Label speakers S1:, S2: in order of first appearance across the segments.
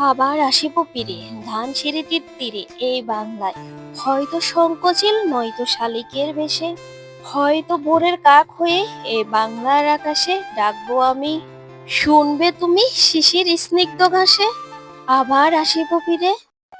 S1: আবার আসিব পীরে, ধান সিঁড়িটির তীরে এই বাংলায়। হয়তো শঙ্কচিল নয়তো শালিকের বেশে। হয়তো ভোরের কাক হয়ে এ বাংলার আকাশে ডাকবো আমি। শুনবে তুমি শিশির স্নিগ্ধ ঘাসে। আবার আসিব ফিরে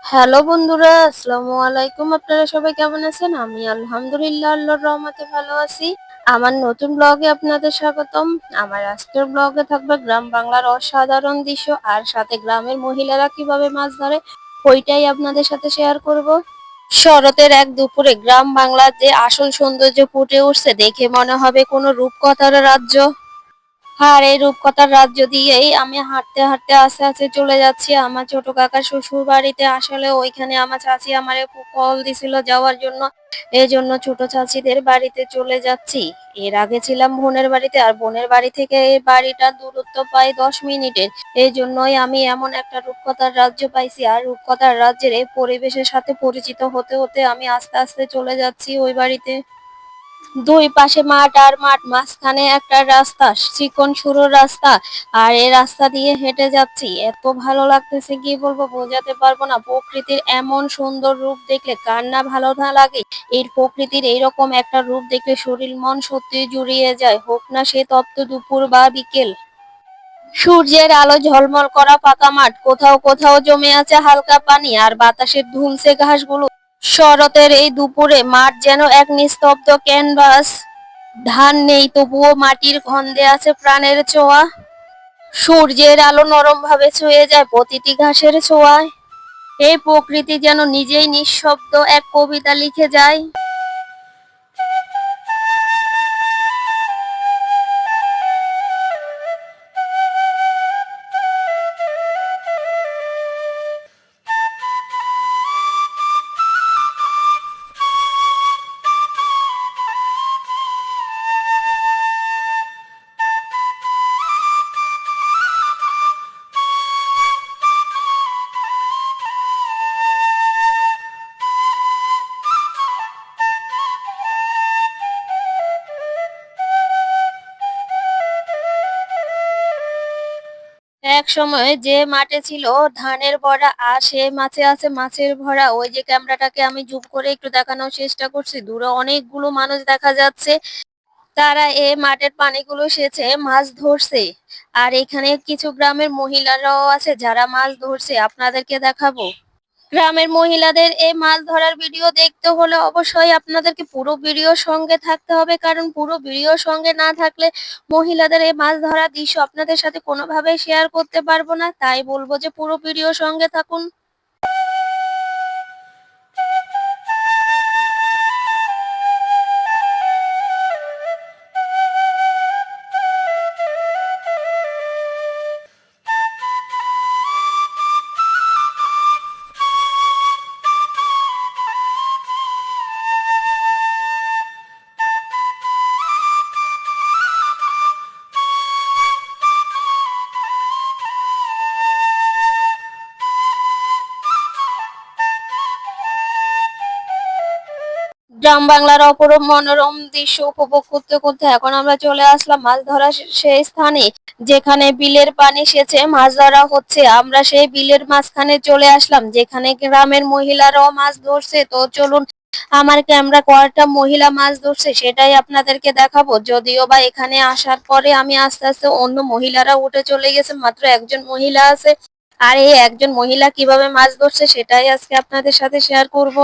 S1: হ্যালো বন্ধুরা, আসসালামু আলাইকুম। আপনারা সবাই কেমন আছেন? আমি আলহামদুলিল্লাহ, আল্লাহর রহমতে ভালো আছি। আমার নতুন ব্লগে আপনাদের স্বাগতম। আমার আজকের ব্লগে থাকবে গ্রাম বাংলার অসাধারণ দৃশ্য আর সাথে গ্রামের মহিলারা কীভাবে মাছ ধরে, ওইটাই আপনাদের সাথে শেয়ার করব। শরতের এক দুপুরে গ্রাম বাংলার যে আসল সৌন্দর্য ফুটে উঠছে, দেখে মনে হবে কোনো রূপকথার রাজ্য। আর এই রূপকথার রাজ্য দিয়েই আমি হাঁটতে হাঁটতে আস্তে আস্তে চলে যাচ্ছি। আমার ছোট কাকার শ্বশুর বাড়িতে আসলে ওইখানে আমার চাচি আমারে কল দিছিল যাওয়ার জন্য। এই জন্য ছোট চাচিদের বাড়িতে চলে যাচ্ছি। এর আগে ছিলাম বোনের বাড়িতে আর বোনের বাড়ি থেকে এই বাড়িটা দূরত্ব প্রায় দশ মিনিটের। এই জন্যই আমি এমন একটা রূপকথার রাজ্য পাইছি আর রূপকথার রাজ্যের এই পরিবেশের সাথে পরিচিত হতে হতে আমি আস্তে আস্তে চলে যাচ্ছি ওই বাড়িতে। দুই পাশে মাঠ আর মাঠ, মাঝখানে একটা রাস্তা, চিকন সরু রাস্তা। আর এই রাস্তা দিয়ে হেঁটে যাচ্ছি। এত ভালো লাগতেছে, কি বলব, বোঝাতে পারব না। প্রকৃতির এমন সুন্দর রূপ দেখলে কার না ভালো না লাগে। এই প্রকৃতির এইরকম একটা রূপ দেখলে শরীর, মন সত্যি জুড়িয়ে যায়। হোক না সে তপ্ত দুপুর বা বিকেল। সূর্যের আলো ঝলমল করা পাকা মাঠ। কোথাও কোথাও জমে আছে হালকা পানি আর বাতাসের ধুমসে ঘাসগুলো। শরতের এই দুপুরে মাঠ যেন এক নিস্তব্ধ ক্যানভাস। ধান নেই তবুও মাটির গন্ধে আছে প্রাণের ছোঁয়া। সূর্যের আলো নরম ভাবে ছুঁয়ে যায় প্রতিটি ঘাসের ছোঁয়ায়। এই প্রকৃতি যেন নিজেই নিঃশব্দ এক কবিতা লিখে যায়। সময় যে মাঠে ছিল, ধানের ভরা, আর সে মাছে আছে, মাছের ভরা, ওই যে ক্যামেরাটাকে আমি জুম করে একটু দেখানোর চেষ্টা করছি। দূরে অনেকগুলো মানুষ দেখা যাচ্ছে, তারা এ মাঠের পানিগুলো সেচে মাছ ধরছে। আর এখানে কিছু গ্রামের মহিলারাও আছে, যারা মাছ ধরছে। আপনাদেরকে দেখাবো। গ্রামের মহিলাদের এই মাছ ধরার ভিডিও দেখতে হলে অবশ্যই আপনাদেরকে পুরো ভিডিওর সঙ্গে থাকতে হবে। কারণ পুরো ভিডিওর সঙ্গে না থাকলে মহিলাদের এই মাছ ধরার দৃশ্য আপনাদের সাথে কোনোভাবেই শেয়ার করতে পারব না। তাই বলব যে পুরো ভিডিওর সঙ্গে থাকুন। গ্রাম বাংলার অপরূপ মনোরম দৃশ্য উপভোগ করতে করতে এখন আমরা চলে আসলাম মাছ ধরা সেই স্থানে, যেখানে বিলের পানি সেচে মাছ ধরা হচ্ছে। আমরা সেই বিলের মাঝখানে চলে আসলাম, যেখানে গ্রামের মহিলারাও মাছ ধরছে। তো চলুন, আমার ক্যামেরা কয়টা মহিলা মাছ ধরছে, সেটাই আপনাদেরকে দেখাবো। যদিও বা এখানে আসার পরে আমি আস্তে আস্তে অন্য মহিলারা উঠে চলে গেছে, মাত্র একজন মহিলা আছে। আর এই একজন মহিলা কীভাবে মাছ ধরছে, সেটাই আজকে আপনাদের সাথে শেয়ার করব।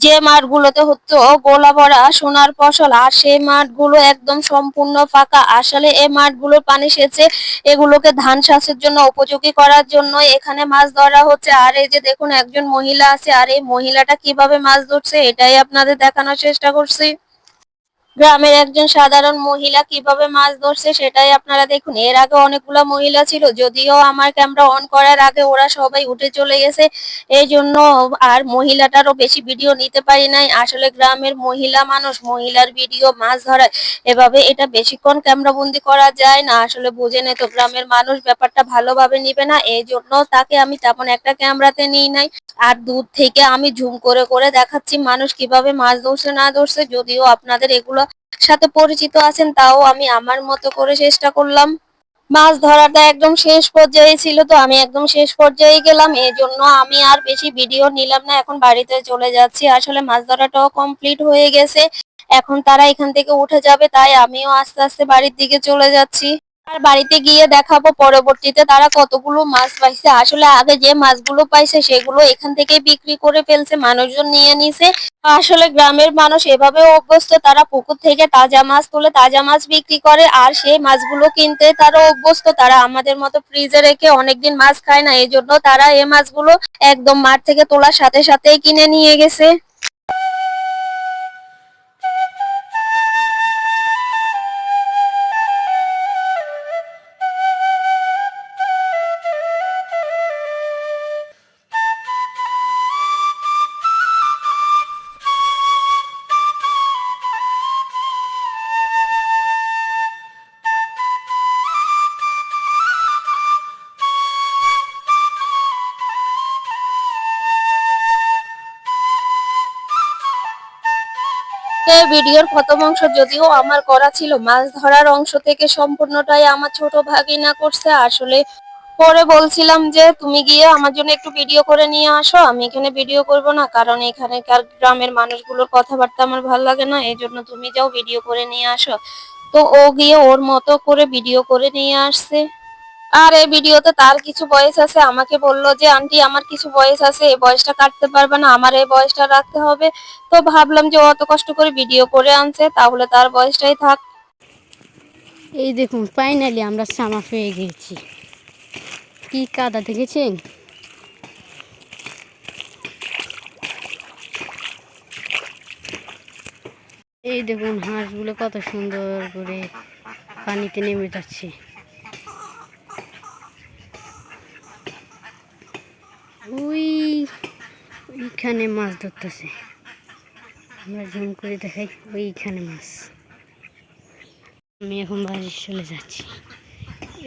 S1: যে মাঠগুলোতে হতো গোলা ভরা সোনার ফসল, আর সেই মাঠগুলো একদম সম্পূর্ণ ফাঁকা। আসলে এই মাঠগুলোর পানি সেচে এগুলোকে ধান চাষের জন্য উপযোগী করার জন্য এখানে মাছ ধরা হচ্ছে। আর এই যে দেখুন, একজন মহিলা আছে, আর এই মহিলাটা কীভাবে মাছ ধরছে, এটাই আপনাদের দেখানোর চেষ্টা করছি। গ্রামের একজন সাধারণ মহিলা কীভাবে মাছ ধরছে সেটাই আপনারা দেখুন। এর আগে অনেকগুলো মহিলা ছিল, যদিও আমার ক্যামেরা অন করার আগে ওরা সবাই উঠে চলে গেছে। এই জন্য আর মহিলাটারও বেশি ভিডিও নিতে পারি নাই। আসলে গ্রামের মহিলা মানুষ, মহিলার ভিডিও মাছ ধরায়। এভাবে এটা বেশিক্ষণ ক্যামেরা বন্দি করা যায় না। আসলে বুঝে নেই তো গ্রামের মানুষ ব্যাপারটা ভালোভাবে নিবে না। এই জন্য তাকে আমি তেমন একটা ক্যামেরাতে নিই নাই। আর দূর থেকে আমি ঝুম করে করে দেখাচ্ছি মানুষ কীভাবে মাছ ধরছে, না ধরছে, যদিও আপনাদের এগুলো সাথে পরিচিত আছেন, তাও আমি আমার মতো করে চেষ্টা করলাম। মাছ ধরাটা একদম শেষ পর্যায়ে ছিল, তো আমি একদম শেষ পর্যায়ে গেলাম। এই জন্য আমি আর বেশি ভিডিও নিলাম না, এখন বাড়িতে চলে যাচ্ছি। আসলে মাছ ধরাটাও কমপ্লিট হয়ে গেছে, এখন তারা এখান থেকে উঠে যাবে, তাই আমিও আস্তে আস্তে বাড়ির দিকে চলে যাচ্ছি। আর বাড়িতে গিয়ে দেখাবো, পরবর্তীতে তারা কতগুলো মাছ পাইছে। আসলে আগে যে মাছগুলো পাইছে, সেগুলো এখান থেকে বিক্রি করে ফেলছে, মানুষজন নিয়ে নিছে। আসলে গ্রামের মানুষ এভাবে অভ্যস্ত, তারা পুকুর থেকে তাজা মাছ তুলে তাজা মাছ বিক্রি করে, আর সেই মাছগুলো কিনতে তারা অভ্যস্ত। তারা আমাদের মতো ফ্রিজে রেখে অনেকদিন মাছ খায় না এই জন্য তারা এই মাছগুলো একদম মাঠ থেকে তোলার সাথে সাথেই কিনে নিয়ে গেছে। এই ভিডিওর প্রথম অংশ যদিও আমার করা ছিল, মাছ ধরার অংশ থেকে সম্পূর্ণটাই আমার ছোট ভাগিনা করছে। আসলে পরে বলছিলাম যে, তুমি গিয়ে আমার জন্য একটু ভিডিও করে নিয়ে আসো, আমি এখানে ভিডিও করব না, কারণ এখানকার গ্রামের মানুষগুলোর কথাবার্তা আমার ভালো লাগে না এই জন্য তুমি যাও ভিডিও করে নিয়ে আসো। তো ও গিয়ে ওর মতো করে ভিডিও করে নিয়ে আসছে। আর এই ভিডিওতে তার কিছু বয়স আছে। আমাকে বলল যে, আন্টি, আমার কিছু বয়স আছে, এই বয়সটা কাটতে পারবে না, আমার এই বয়সটা রাখতে হবে। তো ভাবলাম যে অত কষ্ট করে ভিডিও করে আনছে, তাহলে তার বয়সটাই থাক।
S2: এই দেখুন ফাইনালি আমরা সামা পেয়ে গেছি। কি কাদা, দেখেছেন? এই দেখুন, হাঁসগুলো কত সুন্দর করে পানিতে নেমে যাচ্ছে। ওইখানে মাছ ধরতেছে। আমরা জুম করে দেখাই ওইখানে মাছ। আমি এখন বাড়ি চলে যাচ্ছি।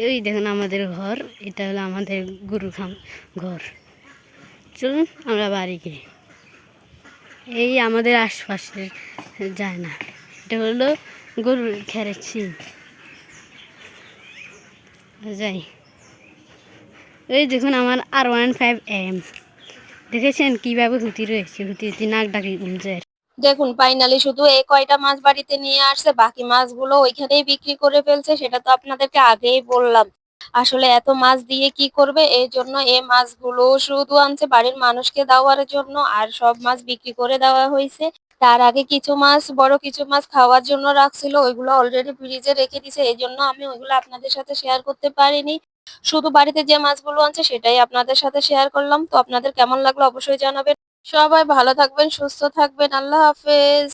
S2: এই দেখুন আমাদের ঘর, এটা হলো আমাদের গরু খাম ঘর। চলুন আমরা বাড়ি গিয়ে। এই আমাদের আশপাশে যায় না। এটা হলো গরুর ঘেরের ছিন যাই। এই দেখুন আমার আর ওয়ান ফাইভ এম দেখেছেন কীভাবে হুতি রয়েছে? হুতি হুতি নাক ডাকি যায়
S1: দেখুন ফাইনালি শুধু এই কয়টা মাছ বাড়িতে নিয়ে আসছে, বাকি মাছগুলো ওইখানেই বিক্রি করে ফেলছে, সেটা তো আপনাদেরকে আগেই বললাম। আসলে এত মাছ দিয়ে কি করবে? এই জন্য এই মাছগুলো শুধু আনছে বাড়ির মানুষকে দেওয়ার জন্য, আর সব মাছ বিক্রি করে দেওয়া হয়েছে। তার আগে কিছু মাছ, বড় কিছু মাছ খাওয়ার জন্য রাখছিল, ওইগুলো অলরেডি ফ্রিজে রেখে দিছে, এই জন্য আমি ওইগুলো আপনাদের সাথে শেয়ার করতে পারিনি। শুধু বাড়িতে যে মাছগুলো আনছে সেটাই আপনাদের সাথে শেয়ার করলাম। তো আপনাদের কেমন লাগল অবশ্যই জানাবেন। সবাই ভালো থাকবেন, সুস্থ থাকবেন। আল্লাহ হাফেজ।